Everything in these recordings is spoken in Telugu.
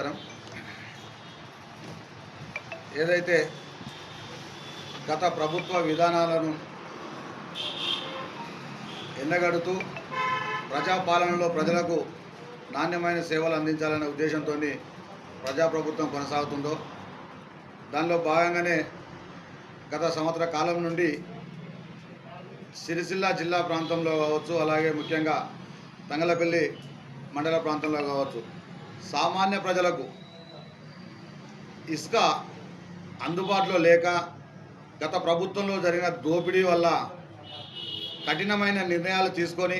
నమస్కారం. ఏదైతే గత ప్రభుత్వ విధానాలను ఎండగడుతూ ప్రజాపాలనలో ప్రజలకు నాణ్యమైన సేవలు అందించాలనే ఉద్దేశంతో ప్రజాప్రభుత్వం కొనసాగుతుందో దానిలో భాగంగానే గత సంవత్సర కాలం నుండి సిరిసిల్ల జిల్లా ప్రాంతంలో కావచ్చు అలాగే ముఖ్యంగా తంగలపల్లి మండల ప్రాంతంలో కావచ్చు సామాన్య ప్రజలకు ఇసుక అందుబాటులో లేక గత ప్రభుత్వంలో జరిగిన దోపిడీ వల్ల కఠినమైన నిర్ణయాలు తీసుకొని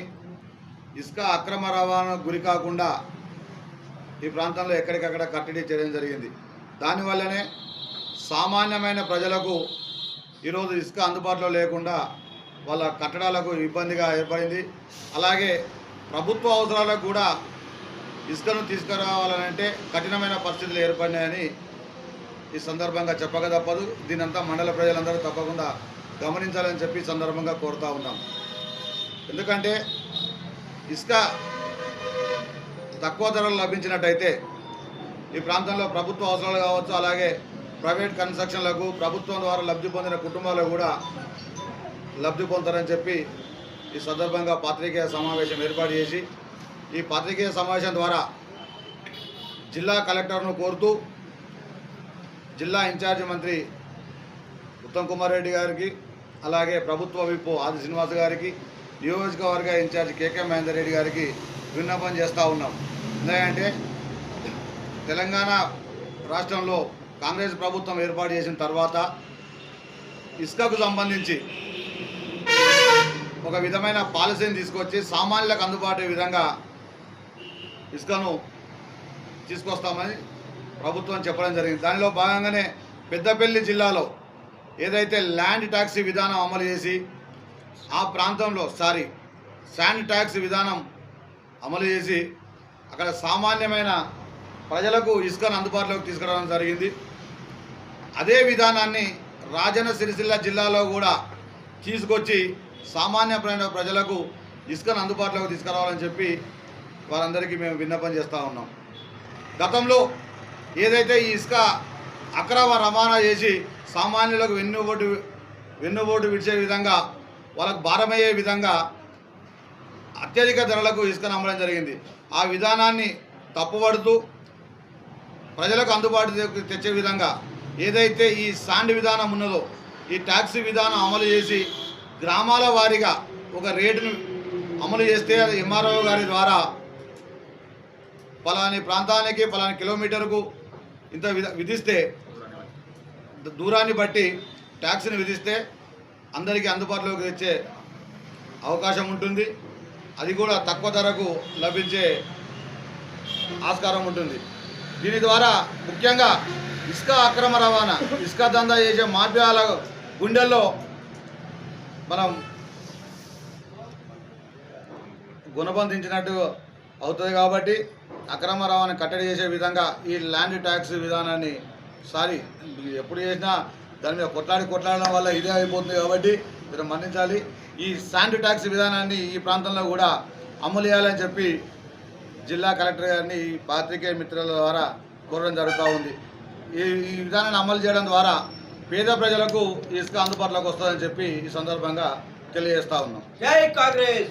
ఇసుక అక్రమ రవాణాకు గురి కాకుండా ఈ ప్రాంతంలో ఎక్కడికక్కడ కట్టడి చేయడం జరిగింది. దానివల్లనే సామాన్యమైన ప్రజలకు ఈరోజు ఇసుక అందుబాటులో లేకుండా వాళ్ళ కట్టడాలకు ఇబ్బందిగా ఏర్పడింది. అలాగే ప్రభుత్వ అవసరాలకు కూడా ఇసుకను తీసుకురావాలనంటే కఠినమైన పరిస్థితులు ఏర్పడినాయని ఈ సందర్భంగా చెప్పక తప్పదు. దీనంతా మండల ప్రజలందరూ తప్పకుండా గమనించాలని చెప్పి సందర్భంగా కోరుతా ఉన్నాం. ఎందుకంటే ఇసుక తక్కువ ధరలు లభించినట్టయితే ఈ ప్రాంతంలో ప్రభుత్వ అవసరాలు కావచ్చు అలాగే ప్రైవేట్ కన్స్ట్రక్షన్లకు ప్రభుత్వం ద్వారా లబ్ధి పొందిన కుటుంబాలు కూడా లబ్ధి పొందుతారని చెప్పి ఈ సందర్భంగా పాత్రికేయ సమావేశం ఏర్పాటు చేసి ఈ పత్రికేయ సమావేశం ద్వారా జిల్లా కలెక్టర్ను కోరుతూ జిల్లా ఇన్ఛార్జి మంత్రి ఉత్తమ్ కుమార్ రెడ్డి గారికి అలాగే ప్రభుత్వ విప్పు ఆది శ్రీనివాస్ గారికి నియోజకవర్గ ఇన్ఛార్జి కేకే మహేందర్ రెడ్డి గారికి విన్నపం చేస్తూ ఉన్నాం. ఎందుకంటే తెలంగాణ రాష్ట్రంలో కాంగ్రెస్ ప్రభుత్వం ఏర్పాటు చేసిన తర్వాత ఇసుకకు సంబంధించి ఒక విధమైన పాలసీని తీసుకొచ్చి సామాన్యులకు అందుబాటు విధంగా ఇసుకను తీసుకొస్తామని ప్రభుత్వం చెప్పడం జరిగింది. దానిలో భాగంగానే పెద్దపల్లి జిల్లాలో ఏదైతే ల్యాండ్ ట్యాక్సీ విధానం అమలు చేసి ఆ ప్రాంతంలో సారీ శాండ్ ట్యాక్స్ విధానం అమలు చేసి అక్కడ సామాన్యమైన ప్రజలకు ఇసుకను అందుబాటులోకి తీసుకురావడం జరిగింది. అదే విధానాన్ని రాజన్న సిరిసిల్ల జిల్లాలో కూడా తీసుకొచ్చి సామాన్యమైన ప్రజలకు ఇసుకను అందుబాటులోకి తీసుకురావాలని చెప్పి వారందరికీ మేము విన్నపం చేస్తూ ఉన్నాం. గతంలో ఏదైతే ఈ ఇసుక అక్రమ రవాణా చేసి సామాన్యులకు వెన్నుబోటు వెన్నుబోటు విడిచే విధంగా వాళ్ళకు భారమయ్యే విధంగా అత్యధిక ధరలకు ఇసుకను అమ్మడం జరిగింది. ఆ విధానాన్ని తప్పుపడుతూ ప్రజలకు అందుబాటు తెచ్చే విధంగా ఏదైతే ఈ సాండ్ విధానం ఉన్నదో ఈ ట్యాక్సీ విధానం అమలు చేసి గ్రామాల వారీగా ఒక రేటును అమలు చేస్తే అది ఎంఆర్ఓ గారి ద్వారా పలాని ప్రాంతానికి పలాని కిలోమీటర్కు ఇంత విధ- విధిస్తే దూరాన్ని బట్టి ట్యాక్స్ని విధిస్తే అందరికీ అందుబాటులోకి తెచ్చే అవకాశం ఉంటుంది. అది కూడా తక్కువ ధరకు లభించే ఆస్కారం ఉంటుంది. దీని ద్వారా ముఖ్యంగా ఇసుక అక్రమ రవాణా ఇసుక దందా చేసే మాఫియాల గుండెల్లో మనం గుణబంధించినట్టు అవుతుంది కాబట్టి అక్రమ రవాణా కట్టడి చేసే విధంగా ఈ ల్యాండ్ ట్యాక్స్ విధానాన్ని సారీ ఎప్పుడు చేసినా దాని మీద కొట్లాడి కొట్లాడడం వల్ల ఇదే అయిపోతుంది కాబట్టి మీరు మన్నించాలి. ఈ శాండ్ ట్యాక్స్ విధానాన్ని ఈ ప్రాంతంలో కూడా అమలు చేయాలని చెప్పి జిల్లా కలెక్టర్ గారిని ఈ పాత్రికేయ మిత్రుల ద్వారా కోరడం జరుగుతూ ఉంది. ఈ ఈ విధానాన్ని అమలు చేయడం ద్వారా పేద ప్రజలకు ఇసుక అందుబాటులోకి వస్తుందని చెప్పి ఈ సందర్భంగా తెలియజేస్తా ఉన్నాం. జై కాంగ్రెస్!